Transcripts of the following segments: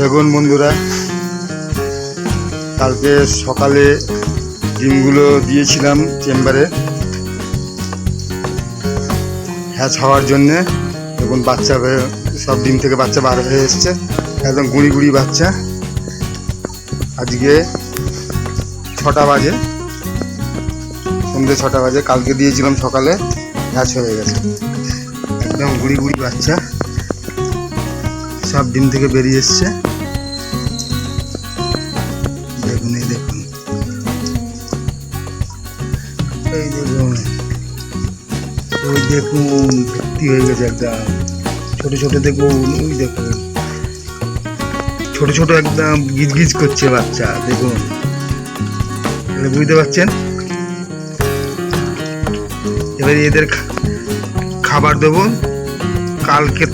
দেখুন বন্ধুরা, কালকে সকালে ডিমগুলো দিয়েছিলাম চেম্বারে হ্যাচ হওয়ার জন্যে। দেখুন বাচ্চা সব ডিম থেকে বাচ্চা বার হয়ে এসছে, একদম গুঁড়ি গুঁড়ি বাচ্চা। আজকে ছটা বাজে সন্ধ্যে ছটা বাজে, কালকে দিয়েছিলাম সকালে, হ্যাচ হয়ে গেছে। একদম গুঁড়ি গুঁড়ি বাচ্চা। সব ডিম থেকে বেরিয়ে এসছে। দেখুন, এই দেখুন। এই দেখুন। ওই দেখুন, ভর্তি হয়ে গেছে একদম ছোট ছোট দেখুন, ওই দেখুন। ছোট ছোট একদম গিজ গিজ করছে বাচ্চা, দেখুন। বুঝতে পারছেন? এবার এদের খাবার দেবো। কালকে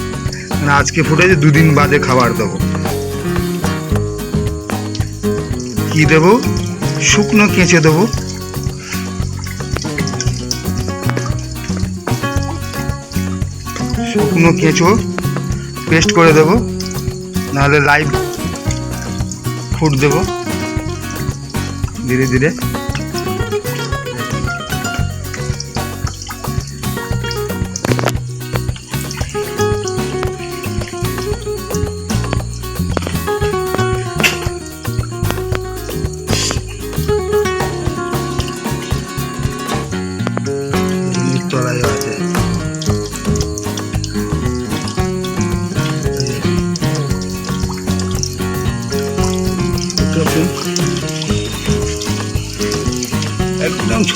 মানে আজকে ফুটেছে, দুদিন বাদে খাবার দেবো। কি দেবো? শুকনো কেঁচে দেবো। শুকনো কেঁচো পেস্ট করে দেবো, নাহলে লাইভ ফুট দেবো। ধীরে ধীরে।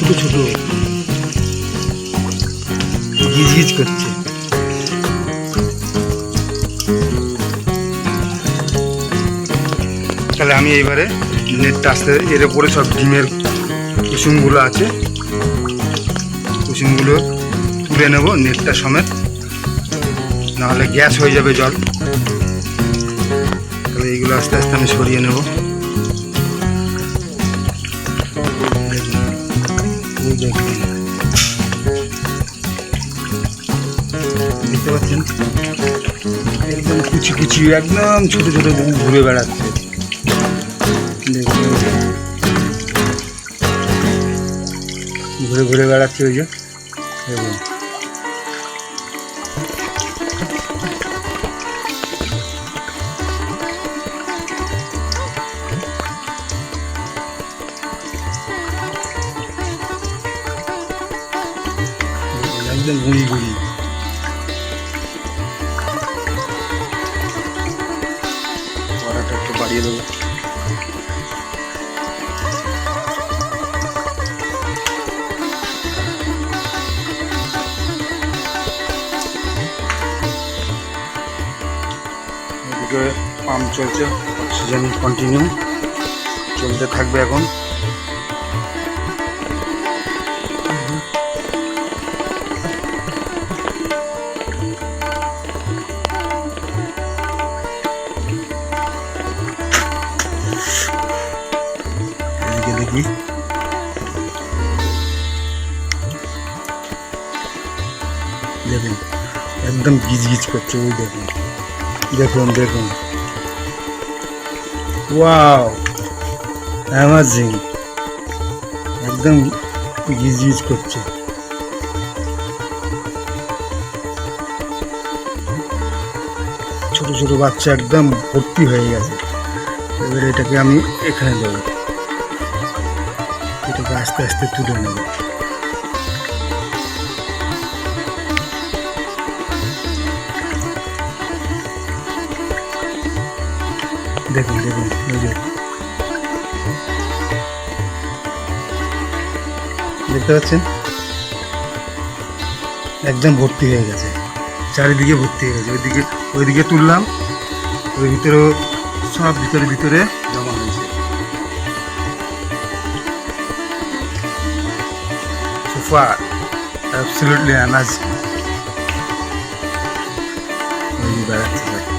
ছোট ছোট। গিজ গিজ করছে। তাহলে আমি এইবারে নেটটা আসতে এর উপরে সব ডিমের কুসুমগুলো আছে। কুসুমগুলো তুলে নেব নেটটা সমেত। নাহলে গ্যাস হয়ে যাবে জল। তাহলে এইগুলো আস্তে আস্তে আমি সরিয়ে নেব। দেখুন। দেখতে পাচ্ছেন? একদম কুচি কুচি একদম ছোট ছোট ঘুরে বেড়াচ্ছে। দেখুন। ঘুরে ঘুরে বেড়াচ্ছে ওই যে। দেখুন। একদম গুঁড়ি গুঁড়ি একটু বাড়িয়ে দেবো। এদিকে পাম্প চলছে। অক্সিজেন কন্টিনিউ চলতে থাকবে এখন। একদম গিজ গিজ করছে ওই দেখুন। দেখুন দেখুন। Wow, amazing. একদম গিজ গিজ করছে। ছোট ছোট বাচ্চা একদম ভর্তি হয়ে গেছে। এবার এটাকে আমি এখানে দেবো। এটাকে আস্তে আস্তে তুলে নেব। দেখুন দেখুন যে। দেখতে পাচ্ছেন? একদম ভর্তি হয়ে গেছে। চারিদিকে ভর্তি হয়ে গেছে। ওইদিকে ওইদিকে তুললাম, ওই ভিতরেও সব ভিতরে ভিতরে জমা হয়েছে। সুপার অ্যাবসলিউটলি অ্যামাজিং বেড়াচ্ছে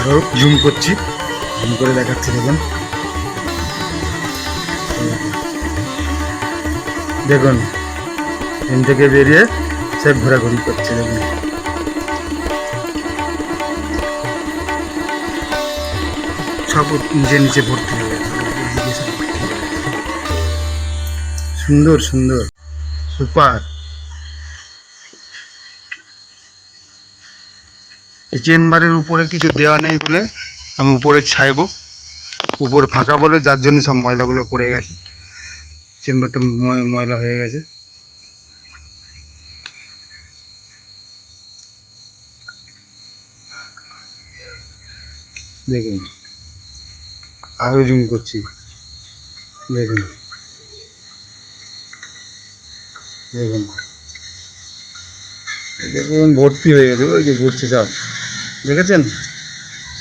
আরও জুম করছি। জুম করে দেখাচ্ছি, দেখুন। দেখুন ট্রেন থেকে বেরিয়ে সে ঘোরাঘুরি করছে, দেখুন। সব নিচে নিচে ভর্তি হয়ে গেছে। সুন্দর সুন্দর। সুপার। এই চেম্বারের উপরে কিছু দেওয়া নেই বলে আমি উপরে ছাইবো। উপরে ফাঁকা বলে যার জন্য সব ময়লাগুলো পড়ে গেছে। চেম্বারটা ময়- ময়লা হয়ে গেছে। দেখুন, আরও জুম করছি। দেখুন। দেখুন। দেখুন, ভর্তি হয়ে গেছে। ওই যে ঘুরছে সব। দেখেছেন?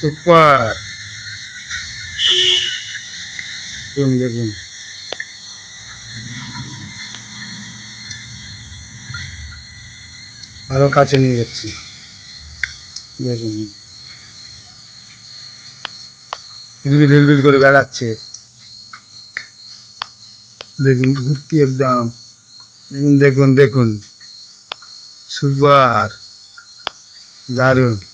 সুপার দেখুন দেখুন। আরও কাছে নিয়ে যাচ্ছি। দেখুন। বিল বিল করে বেড়াচ্ছে। দেখুন, ঘুরতি একদম দেখুন দেখুন দেখুন। সুপার দারুণ।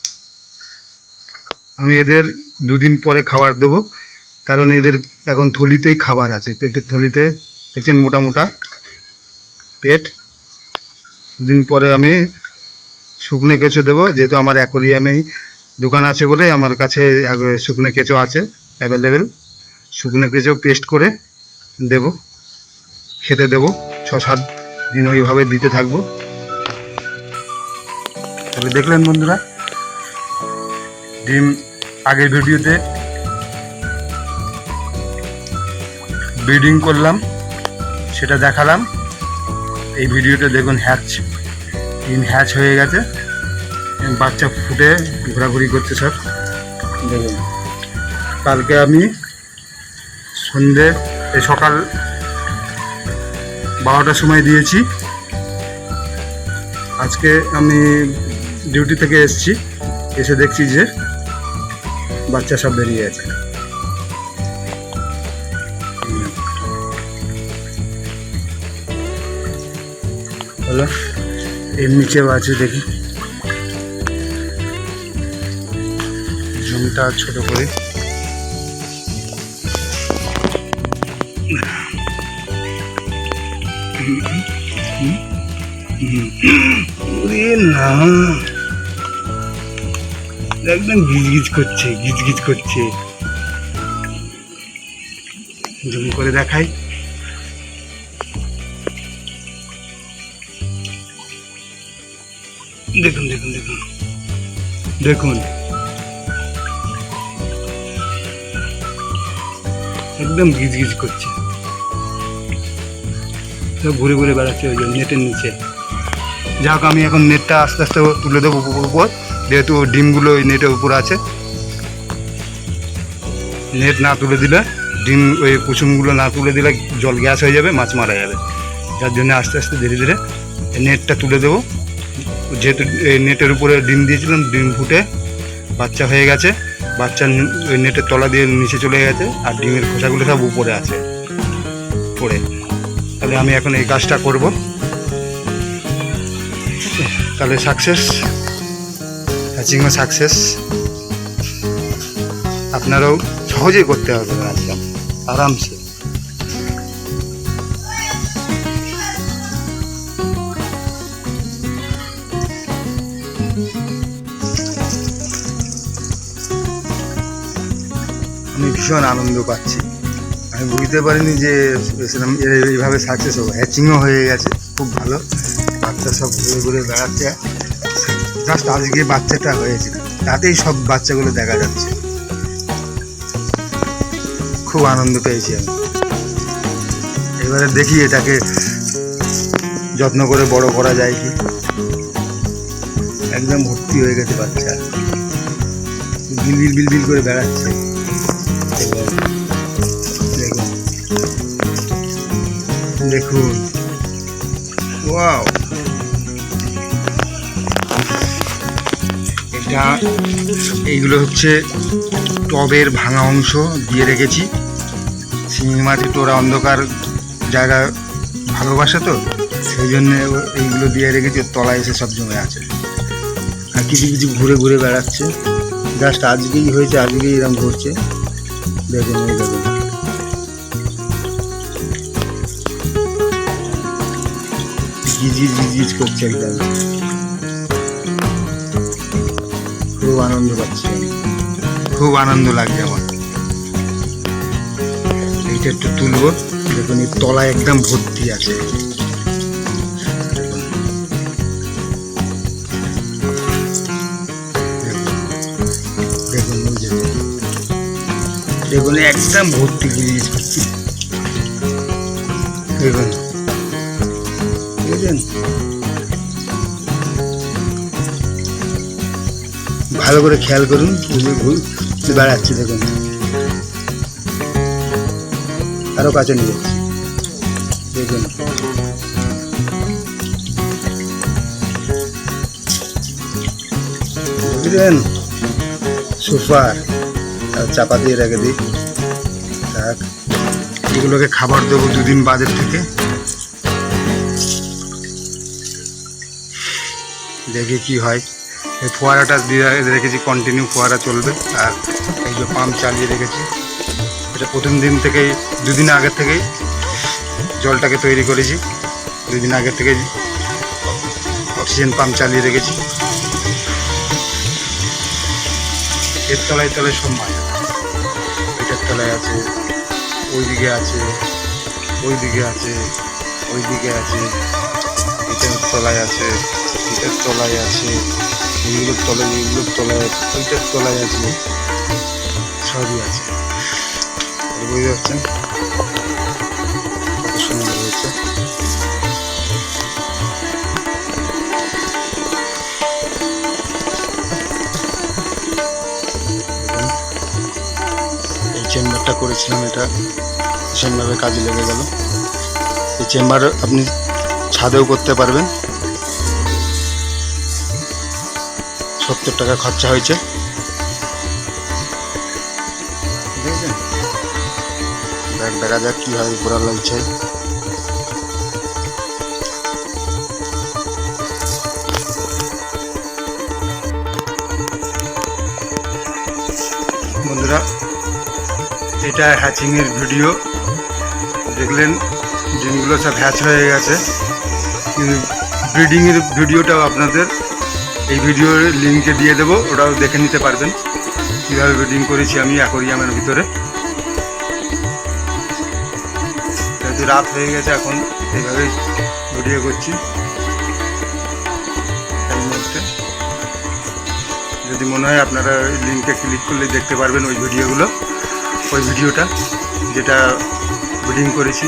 আমি এদের দুদিন পরে খাবার দেবো। কারণ এদের এখন থলিতেই খাবার আছে। পেটের থলিতে দেখছেন মোটা মোটা পেট। দুদিন পরে আমি শুকনো কেঁচো দেবো। যেহেতু আমার অ্যাকোরিয়ামেই দোকান আছে বলে আমার কাছে শুকনো কেঁচো আছে, অ্যাভেলেবেল। শুকনো কেঁচো পেস্ট করে দেব, খেতে দেবো। ছ সাত দিন ওইভাবে দিতে থাকব। তবে দেখলেন বন্ধুরা, ডিম আগের ভিডিওতে ব্রিডিং করলাম, সেটা দেখালাম। এই ভিডিওটা দেখুন হ্যাচ ডিম হ্যাচ হয়ে গেছে। বাচ্চা ফুটে ঘোরাঘুরি করছে সব। দেখুন, কালকে আমি সন্ধে, এই সকাল বারোটার সময় দিয়েছি। আজকে আমি ডিউটি থেকে এসেছি, এসে দেখছি যে বাচ্চা সব বেরিয়ে হলো এর নিচেও আছে দেখি জমিটা ছোট করে না একদম গিজগিজ করছে গিজগিজ করছে। জুম করে দেখাই। দেখুন দেখুন দেখুন। দেখুন। একদম গিজগিজ করছে। ঘুরে ঘুরে বেড়াচ্ছে ওই নেটের নিচে। যাক, আমি এখন নেটটা আস্তে আস্তে তুলে দেবো উপর। যেহেতু ডিমগুলো ওই নেটের উপর আছে, নেট না তুলে দিলে, ডিম ওই কুসুমগুলো না তুলে দিলে জল গ্যাস হয়ে যাবে, মাছ মারা যাবে। যার জন্য আস্তে আস্তে ধীরে ধীরে নেটটা তুলে দেবো। যেহেতু এই নেটের উপরে ডিম দিয়েছিলাম, ডিম ফুটে বাচ্চা হয়ে গেছে, বাচ্চা ওই নেটের তলা দিয়ে নিচে চলে গেছে, আর ডিমের খোসাগুলো সব উপরে আছে, পড়ে। তাহলে আমি এখন এই কাজটা করব। তাহলে সাকসেস হ্যাচিংও সাকসেস আপনারাও সহজেই করতে হবে একদম, আরামসে। আমি ভীষণ আনন্দ পাচ্ছি। আমি বুঝতে পারিনি যে সেরকম এইভাবে সাকসেস হব। হ্যাচিংও হয়ে গেছে, খুব ভালো। বাচ্চা সব ঘুরে ঘুরে বেড়াচ্ছে। জাস্ট আজকে বাচ্চাটা হয়েছে তাতেই সব বাচ্চাগুলো দেখা যাচ্ছে। খুব আনন্দ পেয়েছি আমি। এবারে দেখি এটাকে যত্ন করে বড় করা যায় কি। একদম ভর্তি হয়ে গেছে বাচ্চা। বিলবিল বিলবিল করে বেড়াচ্ছে। দেখুন। ওয়াও! এটা এইগুলো হচ্ছে টবের ভাঙা অংশ দিয়ে রেখেছি। শিঙি মাছ একটু ওরা অন্ধকার জায়গা ভালোবাসে তো, সেই জন্য এইগুলো দিয়ে রেখেছি তলায় এসে সব জমে আছে। আর কিছু কিছু ঘুরে ঘুরে বেড়াচ্ছে। জাস্ট আজকেই হয়েছে, আজকেই এরকম ঘুরছে দেখুন দেখুন। গিজিজ গিজিজ করছে একদম। খুব আনন্দ পাচ্ছি। খুব আনন্দ লাগছে আমার। এইটা একটু তুলবো। দেখুন, এই তলায় একদম ভর্তি আছে। দেখুন। দেখুন দেখুন, একদম ভর্তি গিরিজ দেখুন। দেখেছেন ভালো করে খেয়াল করুন ঘুরে বেড়াচ্ছে দেখুন। আরও কাছে নিয়ে যাচ্ছি। দেখুন। বুঝলেন? সুপার চাপা দিয়ে রেখে দিই। থাক, এগুলোকে খাবার দেবো দুদিন বাজার থেকে। দেখি কি হয়। এই ফোয়ারাটা দিয়ে রেখেছি কন্টিনিউ ফোয়ারা চলবে। আর এই যে পাম্প চালিয়ে রেখেছি, এটা প্রথম দিন থেকেই, দুদিন আগের থেকেই জলটাকে তৈরি করেছি। দুদিন আগের থেকেই অক্সিজেন পাম্প চালিয়ে রেখেছি। এর তলায় তলায় সব মাছ এটার তলায় আছে ওই দিকে আছে ওই দিকে আছে ওই দিকে আছে এটার তলায় আছে এটার তলায় আছে। এইগুলোর তলায় এইগুলোর তলায় ওইটার তলায় আছে, সবই আছে। বুঝতে পারছেন? এই চেম্বারটা করেছিলাম এটা, ভীষণভাবে কাজে লেগে গেল। এই চেম্বার আপনি ছাদেও করতে পারবেন। সত্তর টাকা খরচা হয়েছে? দেখ, দেখা যাক কি হয় উপরাল ইচ্ছায় বন্ধুরা, এটা হ্যাচিংয়ের ভিডিও দেখলেন ডিমগুলো সব হ্যাচ হয়ে গেছে। কিন্তু ব্রিডিংয়ের ভিডিওটাও আপনাদের এই ভিডিওর লিঙ্কে দিয়ে দেবো, ওটাও দেখে নিতে পারবেন। কীভাবে ব্রিডিং করেছি আমি অ্যাকোরিয়ামের ভিতরে। যেহেতু রাত হয়ে গেছে এখন এইভাবেই ভিডিও করছি। যদি মনে হয় আপনারা লিঙ্কে ক্লিক করলে দেখতে পারবেন ওই ভিডিওগুলো, ওই ভিডিওটা, যেটা ব্রিডিং করেছি।